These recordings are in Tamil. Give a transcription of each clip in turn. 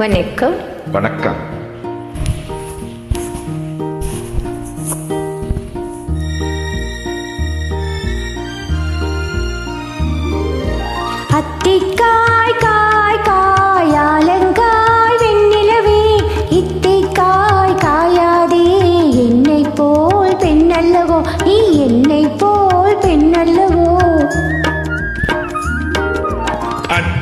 வணக்கம். வணக்கம். அத்திக்காய்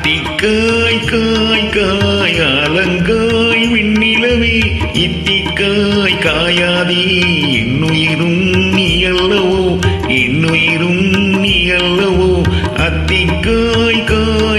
இத்திக்காய் காய் காய் அலங்காய் விண்ணிலவே. இத்திக்காய் காயாதே. என்னுயிரும் நீ அல்லவோ? என்னுயிரும் நீ அல்லவோ? அத்திக்காய் காய்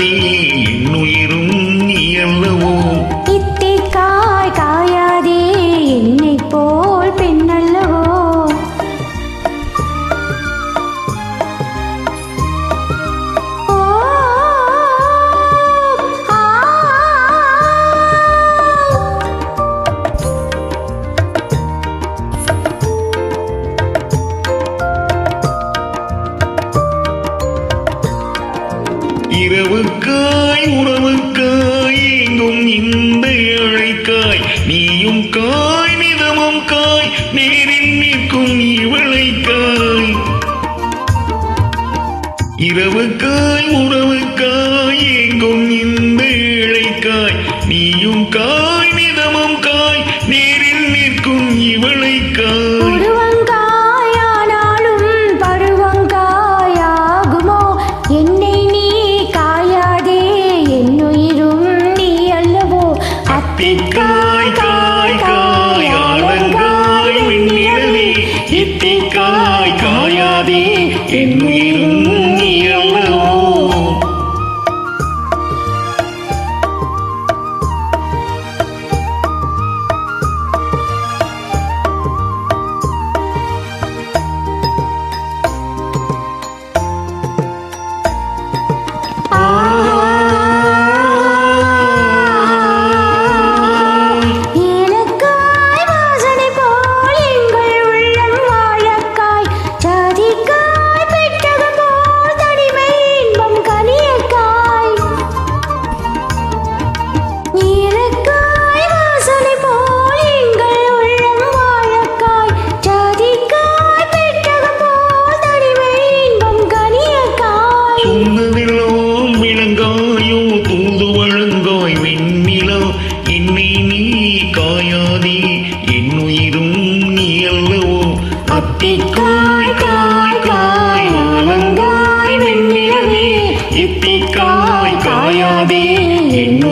என்னுயிரும் இரவுக்காய் உறவுக்காய் எங்கும் இந்த அழைக்காய். நீயும் காய் நிதமும் காய் நேரில் நிற்கும் இவளைக்காய். இரவுக்காய் உறவுக்காய் எங்கும் இந்த இழைக்காய் நீயும் காய் இத்திக்காய் காயாதே என்னுயிரும் நீ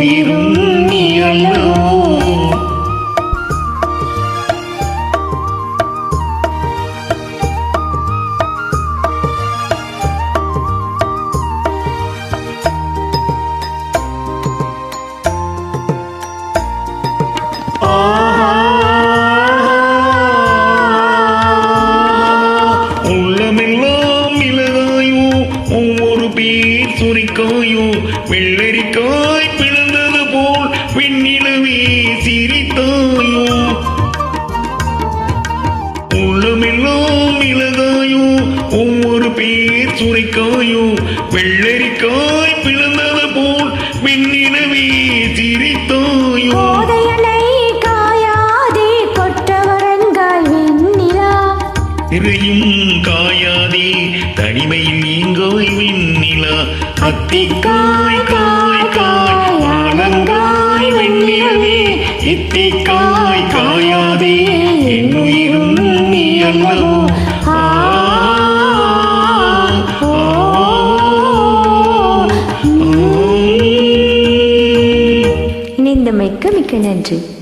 என்னுயிரும் நீ அல்லவோ உள்ளமெல்லாம் மிளகாயோ ஒவ்வொரு பேர் சுரிக்காயோ வெள்ளரிக்காய் பேர் சுரைக்காயோ வெள்ளரிக்காய் பிளந்தது போல் வெண்ணிலவே சிரித்தாயோ இறையும் காயாதே தனிமையில் நீங்காய் வெண்ணிலா அத்திக்காய் காய் காய் ஆலங்காய் வெண்ணிலவே இத்திக்காய் காயாதே. Energy.